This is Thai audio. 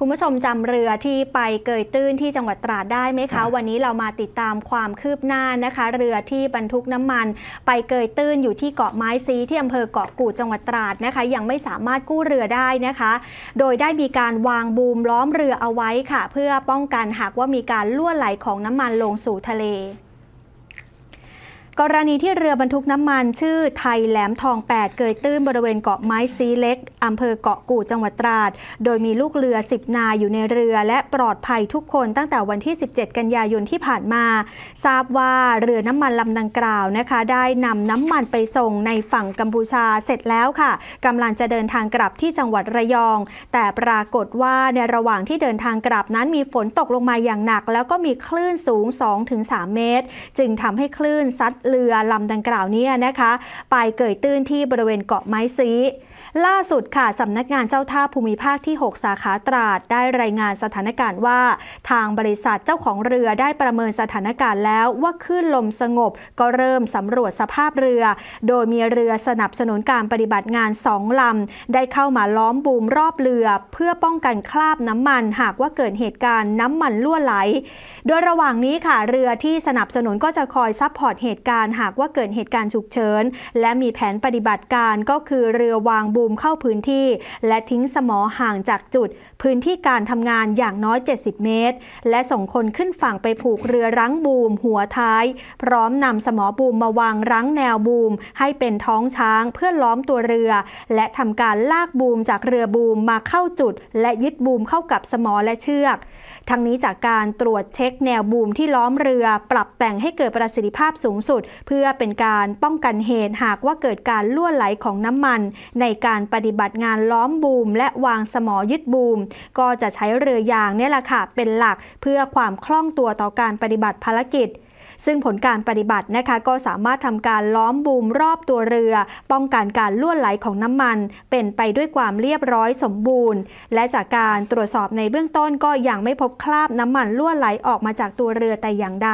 คุณผู้ชมจำเรือที่ไปเกยตื้นที่จังหวัดตราดได้ไหมครัคะบวันนี้เรามาติดตามความคืบหน้านะคะ เรือที่บรรทุกน้ำมัน ไปเกยตื้นอยู่ที่เกาะไม้ซีที่อำเภอเกาะกูดจังหวัดตราดนะคะ ยังไม่สามารถกู้เรือได้นะคะ โดยได้มีการวางบูมล้อมเรือเอาไว้ค่ะ เพื่อป้องกันหากว่ามีการล่วไหลของน้ำมันลงสู่ทะเล กรณีที่เรือบรรทุกน้ำมันชื่อไทยแหลมทอง 8 เกยตื้นบริเวณเกาะไม้ซีเล็กอำเภอเกาะกูดจังหวัดตราด โดยมีลูกเรือ 10 นายอยู่ในเรือ และปลอดภัยทุกคนตั้งแต่วันที่ 17 กันยายนที่ผ่านมา ทราบว่าเรือน้ำมันลำดังกล่าวนะคะ ได้นำน้ำมันไปส่งในฝั่งกัมพูชาเสร็จแล้วค่ะกำลังจะเดินทางกลับที่จังหวัดระยอง แต่ปรากฏว่าในระหว่างที่เดินทางกลับนั้นมีฝนตกลงมาอย่างหนัก แล้วก็มีคลื่นสูง 2-3 เมตร จึงทำให้คลื่นซัดเรือลำดังกล่าวนี้นะคะ ไปเกยตื้นที่บริเวณเกาะไม้ซีล่าสุดค่ะสำนักงานเจ้าท่าภูมิภาคที่ 6 สาขาตราด ได้รายงานสถานการณ์ว่า ทางบริษัทเจ้าของเรือได้ประเมินสถานการณ์แล้วว่าคลื่นลมสงบ ก็เริ่มสำรวจสภาพเรือ โดยมีเรือสนับสนุนการปฏิบัติงานสองลำ ได้เข้ามาล้อมบูมรอบเรือ เพื่อป้องกันคราบน้ำมัน หากว่าเกิดเหตุการณ์น้ำมันรั่วไหล โดยระหว่างนี้ค่ะเรือที่สนับสนุนก็จะคอยซัพพอร์ตเหตุการณ์หากว่าเกิดเหตุการณ์ฉุกเฉินและมีแผนปฏิบัติการก็คือเรือวางบูมเข้าพื้นที่ และทิ้งสมอห่างจากจุด พื้นที่การทำงานอย่างน้อย 70 เมตร และส่งคนขึ้นฝั่งไปผูกเรือรั้งบูม หัวท้าย พร้อมนำสมอบูมมาวางรั้งแนวบูม ให้เป็นท้องช้างเพื่อล้อมตัวเรือ และทำการลากบูมจากเรือบูมมาเข้าจุด และยึดบูมเข้ากับสมอและเชือก ทั้งนี้จากการตรวจเช็คแนวบูมที่ล้อมเรือ ปรับแต่งให้เกิดประสิทธิภาพสูงสุดเพื่อเป็นการป้องกันเหตุหากว่าเกิดการล่วไหลของน้ำมัน ในการปฏิบัติงานล้อมบูม และวางสมอยึดบูม ก็จะใช้เรือยางนี่แหละค่ะเป็นหลักเพื่อความคล่องตัวต่อการปฏิบัติภารกิจซึ่งผลการปฏิบัตินะคะก็สามารถทำการล้อมบูมรอบตัวเรือ ป้องกันการล่วนไหลของน้ำมัน เป็นไปด้วยความเรียบร้อยสมบูรณ์ และจากการตรวจสอบในเบื้องต้นก็ยังไม่พบคราบน้ำมันล่วนไหลออกมาจากตัวเรือแต่อย่างใด